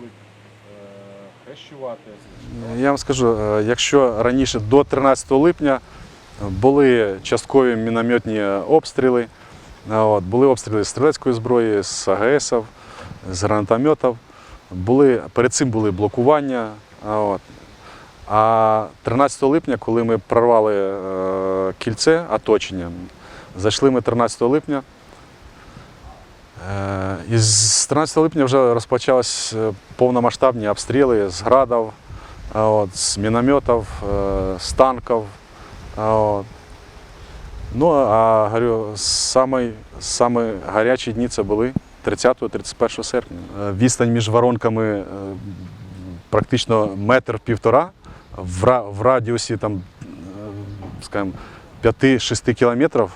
були е, хрещувати. Я вам скажу, е, якщо раніше до 13 липня були часткові мінометні обстріли, е, от, були обстріли з стрілецької зброї, з АГСів, з гранатометів, були, перед цим були блокування. От. А 13 липня, коли ми прорвали кільце оточення, зайшли ми 13 липня. Е, І з 13 липня вже розпочались е, повномасштабні обстріли з градів, от, з мінометів, е, з танків. От. Ну, а говорю, самі, самі гарячі дні це були 30-31 серпня. Е, Відстань між воронками е, практично метр півтора. В, радіусі там, е, скажімо, 5-6 кілометрів,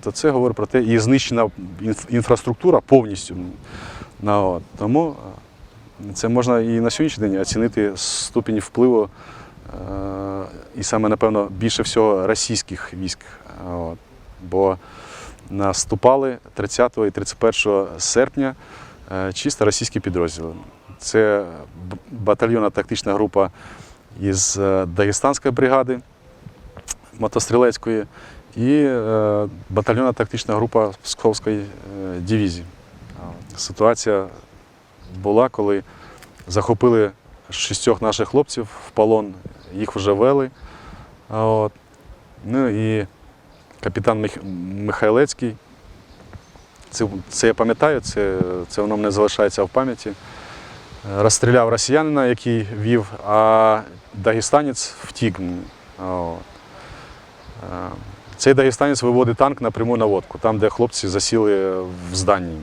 то це говорить про те, і знищена інфраструктура повністю. Тому е, це можна і на сьогоднішній день оцінити ступінь впливу, е, і саме, напевно, більше всього російських військ. Бо наступали 30 і 31 серпня е, чисто російські підрозділи. Це батальйонна тактична група із Дагестанської бригади мотострілецької і е, батальйонна тактична група Псковської е, дивізії. Ситуація була, коли захопили шістьох наших хлопців в полон, їх вже вели. От. Ну і капітан Мих... Михайлецький. Це, це я пам'ятаю, це, це воно мене залишається в пам'яті. Е, Розстріляв росіянина, який вів, а дагестанець втік. От. Цей дагестанець виводить танк на пряму наводку, там, де хлопці засіли в зданні.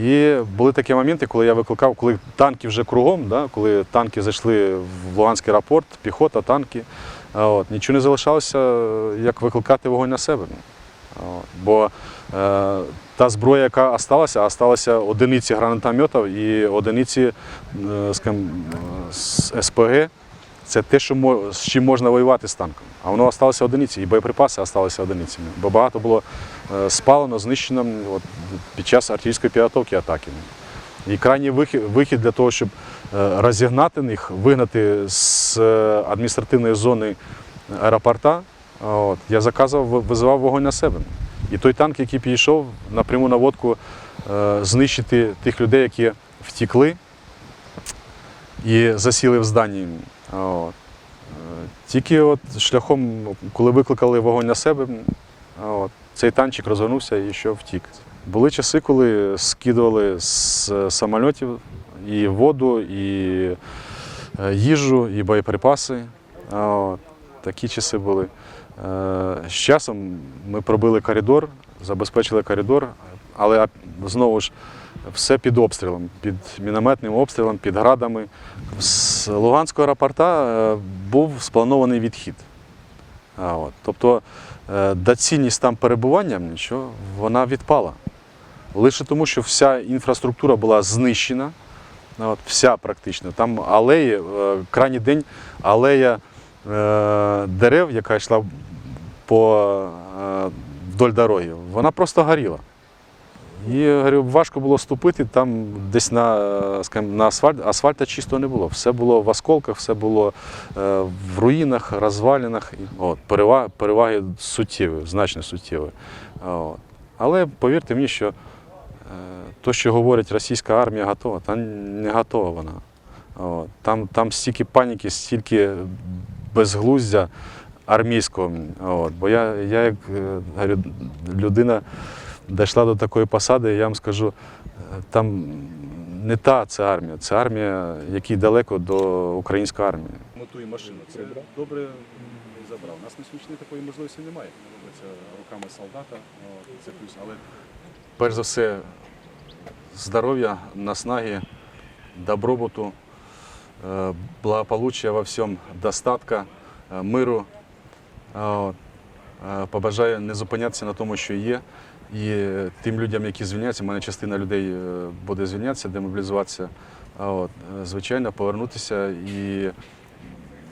І були такі моменти, коли я викликав, коли танки вже кругом, да, коли танки зайшли в Луганський аеропорт, піхота, танки. От, нічого не залишалося, як викликати вогонь на себе. От, бо е, та зброя, яка осталася, осталася одиниці гранатометів і одиниці е, скажімо, СПГ. Це те, що з чим можна воювати з танком. А воно залишилося одиниці, і боєприпаси залишилися одиницями. Бо багато було е, спалено, знищено от, під час артилерійської підготовки атаки. І крайній вихід, для того, щоб е, розігнати них, вигнати з е, адміністративної зони аеропорта, от, я заказував, ви- визивав вогонь на себе. І той танк, який підійшов на пряму наводку, знищити тих людей, які втікли і засіли в зданні. От. Е, Тільки от шляхом, коли викликали вогонь на себе, от, цей танчик розвернувся і що втік. Були часи, коли скидували з самольотів і воду, і е, їжу, і боєприпаси. От. Такі часи були. Е, З часом ми пробили коридор, забезпечили коридор, але знову ж все під обстрілом, під мінометним обстрілом, під градами. З Луганського аеропорта е, був спланований відхід. А, от. Тобто е, доцільність там перебування нічого, вона відпала. Лише тому, що вся інфраструктура була знищена, от, вся практично. Там алеї, е, крайній день алея е, дерев, яка йшла по, е, вдоль дороги, вона просто горіла. І говорю, важко було ступити там десь на, скажімо, на асфальт. Асфальта чисто не було. Все було в осколках, все було е, в руїнах, розвалінах. От, переваги, переваги суттєві, значно суттєві. От. Але повірте мені, що е, то, що говорить російська армія готова, та не готова вона. От. Там, там стільки паніки, стільки безглуздя армійського. От. Бо я, я як е, говорю, людина дійшла до такої посади, я вам скажу, там не та це армія, це армія, якій далеко до української армії. Мотує машину. Це добре забрав. У нас на сьогодні такої можливості немає. Це руками солдата, це плюс. Але перш за все, здоров'я, наснаги, добробуту, е, благополуччя во всьому, достатка, е, миру. Е, Побажаю не зупинятися на тому, що є. І е, тим людям, які звільняються, в мене частина людей е, буде звільнятися, демобілізуватися. От, е, звичайно, повернутися і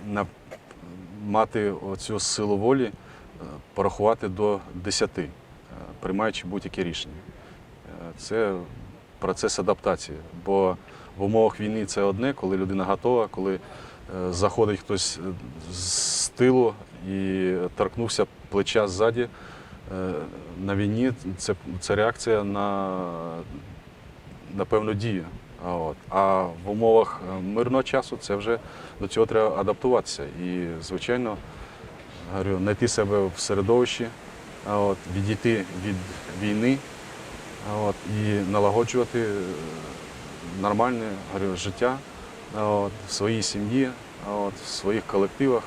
на, мати оцю силу волі, порахувати до 10, е, приймаючи будь-які рішення. Це процес адаптації. Бо в умовах війни це одне, коли людина готова, коли заходить хтось з тилу і торкнувся плеча ззаді. Е, На війні це, це реакція на, на певну дію. А, от. а в умовах е, мирного часу це вже до цього треба адаптуватися. І, звичайно, говорю, знайти себе в середовищі, от, відійти від війни от, і налагоджувати е, нормальне говорю, життя от, в своїй сім'ї, от, в своїх колективах.